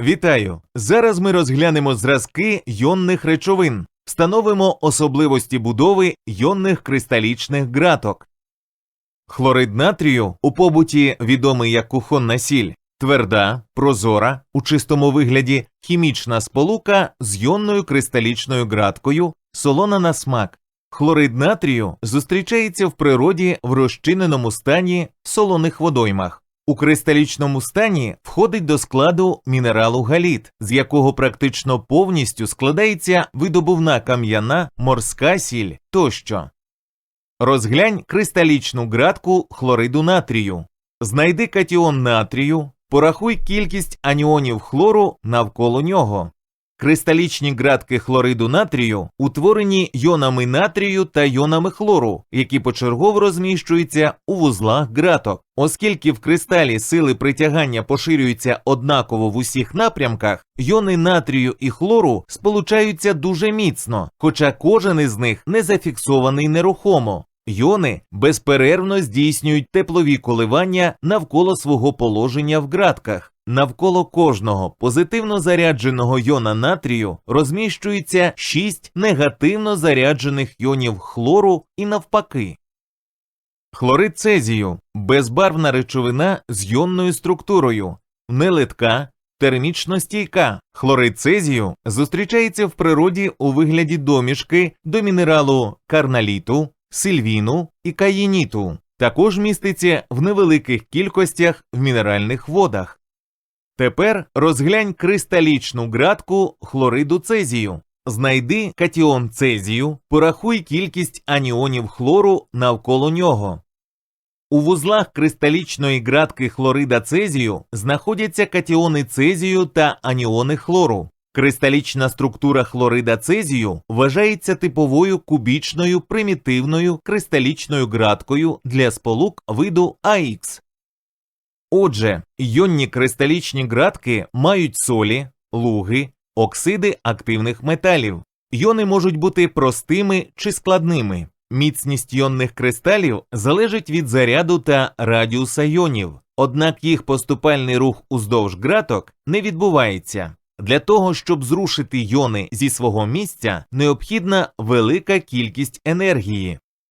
Вітаю! Зараз ми розглянемо зразки йонних речовин, встановимо особливості будови йонних кристалічних ґраток. Хлорид натрію у побуті відомий як кухонна сіль, тверда, прозора, у чистому вигляді хімічна сполука з йонною кристалічною ґраткою, солона на смак. Хлорид натрію зустрічається в природі в розчиненому стані в солоних водоймах. У кристалічному стані входить до складу мінералу галіт, з якого практично повністю складається видобувна кам'яна, морська сіль тощо. Розглянь кристалічну градку хлориду натрію. Знайди катіон натрію, порахуй кількість аніонів хлору навколо нього. Кристалічні ґратки хлориду натрію утворені йонами натрію та йонами хлору, які почергово розміщуються у вузлах ґраток. Оскільки в кристалі сили притягання поширюються однаково в усіх напрямках, йони натрію і хлору сполучаються дуже міцно, хоча кожен із них не зафіксований нерухомо. Йони безперервно здійснюють теплові коливання навколо свого положення в ґратках. Навколо кожного позитивно зарядженого йона натрію розміщується 6 негативно заряджених йонів хлору і навпаки. Хлорид цезію безбарвна речовина з йонною структурою, нелитка, термічно стійка. Хлорид цезію зустрічається в природі у вигляді домішки до мінералу карналіту, сильвіну і каїніту. Також міститься в невеликих кількостях в мінеральних водах. Тепер розглянь кристалічну ґратку хлориду цезію. Знайди катіон цезію, порахуй кількість аніонів хлору навколо нього. У вузлах кристалічної ґратки хлорида цезію знаходяться катіони цезію та аніони хлору. Кристалічна структура хлорида цезію вважається типовою кубічною примітивною кристалічною ґраткою для сполук виду АХ. Отже, йонні кристалічні ґратки мають солі, луги, оксиди активних металів. Йони можуть бути простими чи складними. Міцність йонних кристалів залежить від заряду та радіуса йонів, однак їх поступальний рух уздовж ґраток не відбувається. Для того, щоб зрушити йони зі свого місця, необхідна велика кількість енергії.